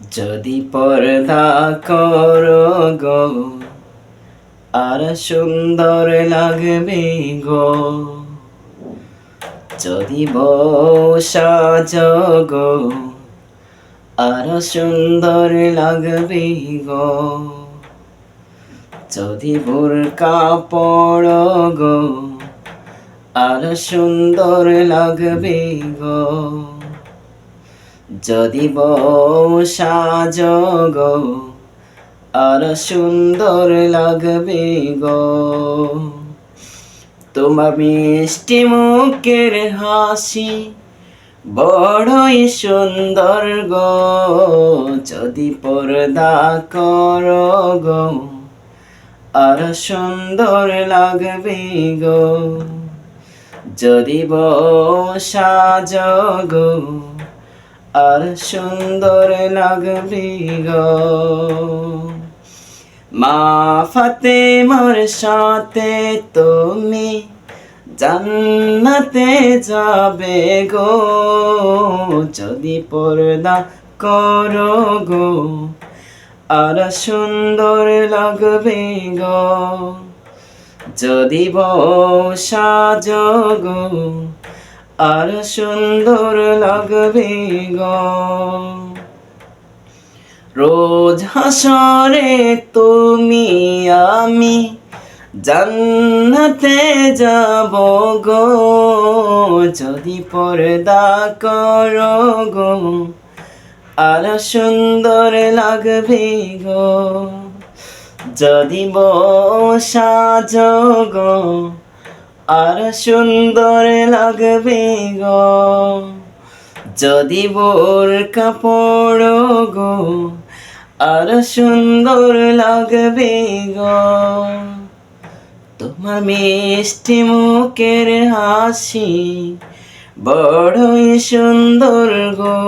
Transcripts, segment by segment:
যদি পর্দা করো গো, আর সুন্দর লাগবে গো। যদি বসাজ গো, আর সুন্দর লাগবে গো। যদি বোরকা পড়ো গো, আর সুন্দর লাগবে গো। যদি বসাজ গো আর সুন্দর লাগবে গো। তোমার মিষ্টি মুখের হাসি বড়ই সুন্দর গো। যদি পর্দা কর গো, আর সুন্দর লাগবে গো। যদি বসাজ গো আর সুন্দর লাগবে গো মা ফাতেমার সাথে তুমি জান্নাতে যাবে গো। যদি পর্দা করো গো, আর সুন্দর লাগবে গো যদি বসাজ গো আর সুন্দর লাগবে গো। রোজ হাসরে তুমি আমি জান্নাতে যাব গো। যদি পর্দা করো গো, আর সুন্দর লাগবে গো। যদি বসাজ গো আর সুন্দর লাগবে গো। যদি বোর কাপড় গো, আর সুন্দর লাগবে গো। তোমার মিষ্টি মুখের হাসি বড়ই সুন্দর গো।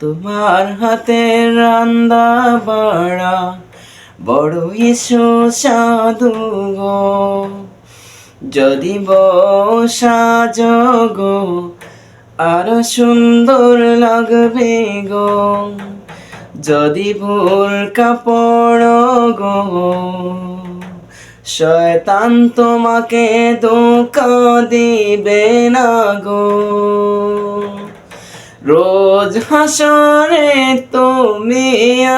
তোমার হাতের রান্দা বাড়া বড়ই সুস্বাদু গো। যদি বসাজ গো আরও সুন্দর লাগবে গো। যদি ভুল কাপড় গো, শয়তান তোমাকে ধোকা দিবে না গো। রোজ হাসরে তুমি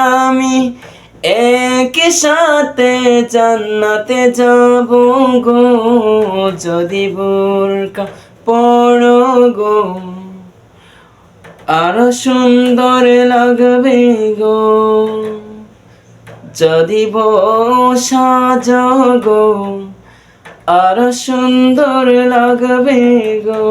আমি একই সাথে জান্নাতে যাব গো, যদি বোরকা পড়ো গো। আরও সুন্দর লাগবে গো, যদি বসাজ গো। আরও সুন্দর লাগবে গো।